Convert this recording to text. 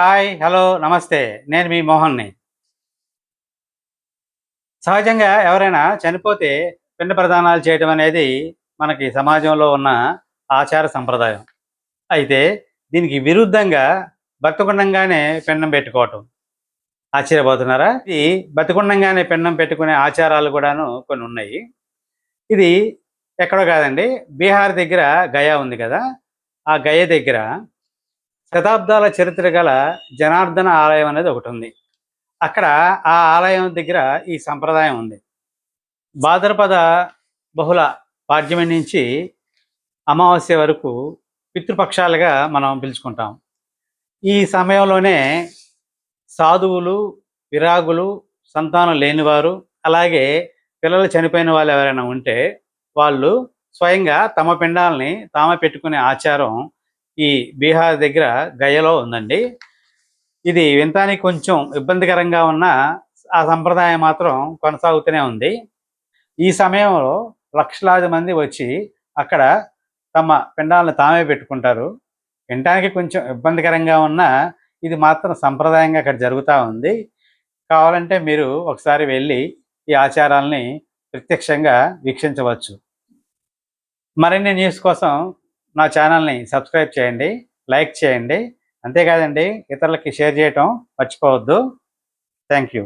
Hi hello నమస్తే. నేను మీ మోహన్ని. సహజంగా ఎవరైనా చనిపోతే పిండ ప్రదానాలు చేయడం అనేది మనకి సమాజంలో ఉన్న ఆచార సంప్రదాయం. అయితే దీనికి విరుద్ధంగా బతుకుండంగానే పిండం పెట్టుకోవటం. ఆశ్చర్యపోతున్నారా? ఇది బతుకుండంగానే పిండం పెట్టుకునే ఆచారాలు కూడాను కొన్ని ఉన్నాయి. ఇది ఎక్కడో కాదండి బీహార్ దగ్గర గయా ఉంది కదా. ఆ గయ దగ్గర శతాబ్దాల చరిత్ర గల జనార్దన ఆలయం అనేది ఒకటి ఉంది. అక్కడ ఆ ఆలయం దగ్గర ఈ సంప్రదాయం ఉంది. భాద్రపద బహుళ పాడ్యమి నుంచి అమావాస్య వరకు పితృపక్షాలుగా మనం పిలుచుకుంటాం. ఈ సమయంలోనే సాధువులు విరాగులు సంతానం లేనివారు అలాగే పిల్లలు చనిపోయిన వాళ్ళు ఎవరైనా ఉంటే వాళ్ళు స్వయంగా తమ పిండాలని తామే పెట్టుకునే ఆచారం ఈ బీహార్ దగ్గర గయలో ఉందండి. ఇది వింతానికి కొంచెం ఇబ్బందికరంగా ఉన్న ఆ సంప్రదాయం మాత్రం కొనసాగుతూనే ఉంది. ఈ సమయంలో లక్షలాది మంది వచ్చి అక్కడ తమ పిండాలను తామే పెట్టుకుంటారు. వినటానికి కొంచెం ఇబ్బందికరంగా ఉన్న ఇది మాత్రం సంప్రదాయంగా అక్కడ జరుగుతూ ఉంది. కావాలంటే మీరు ఒకసారి వెళ్ళి ఈ ఆచారాల్ని ప్రత్యక్షంగా వీక్షించవచ్చు. మరిన్ని న్యూస్ కోసం నా ఛానల్ని సబ్స్క్రైబ్ చేయండి లైక్ చేయండి. అంతేకాదండి ఇతరులకి షేర్ చేయటం మర్చిపోవద్దు. Thank you.